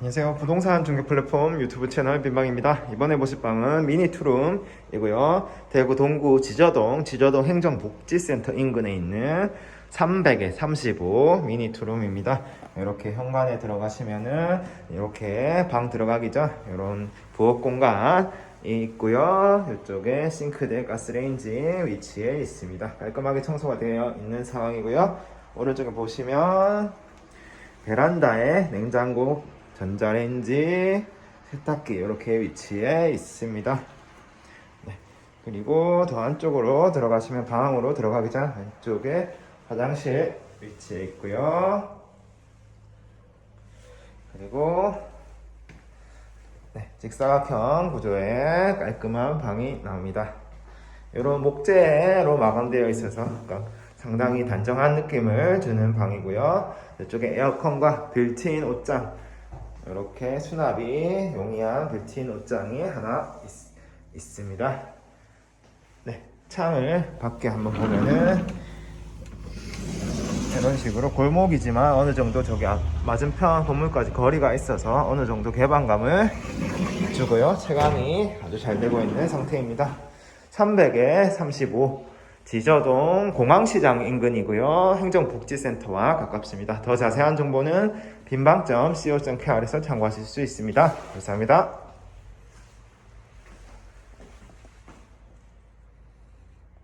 안녕하세요. 부동산 중개 플랫폼 유튜브 채널 빈방입니다. 이번에 보실 방은 미니 투룸이고요. 대구 동구 지저동 지저동 행정복지센터 인근에 있는 300에 35 미니 투룸입니다. 이렇게 현관에 들어가시면은 이렇게 방 들어가기 전 이런 부엌 공간 이 있고요. 이쪽에 싱크대 가스레인지 위치에 있습니다. 깔끔하게 청소가 되어 있는 상황이고요. 오른쪽에 보시면 베란다에 냉장고, 전자레인지, 세탁기 이렇게 위치해 있습니다. 네. 그리고 더 안쪽으로 들어가시면 방으로 들어가기 전 왼쪽에 화장실 위치해 있고요. 그리고 네, 직사각형 구조의 깔끔한 방이 나옵니다. 이런 목재로 마감되어 있어서 상당히 단정한 느낌을 주는 방이고요. 이쪽에 에어컨과 빌트인 옷장 이렇게 수납이 용이한 빌트인 옷장이 하나 있, 습니다 네, 창을 밖에 한번 보면은 이런 식으로 골목이지만 어느 정도 저기 앞 맞은편 건물까지 거리가 있어서 어느 정도 개방감을 주고요. 체감이 아주 잘 되고 있는 상태입니다. 300에 35 지저동 공항시장 인근이고요. 행정복지센터와 가깝습니다. 더 자세한 정보는 빈방점 co.kr에서 참고하실 수 있습니다. 감사합니다.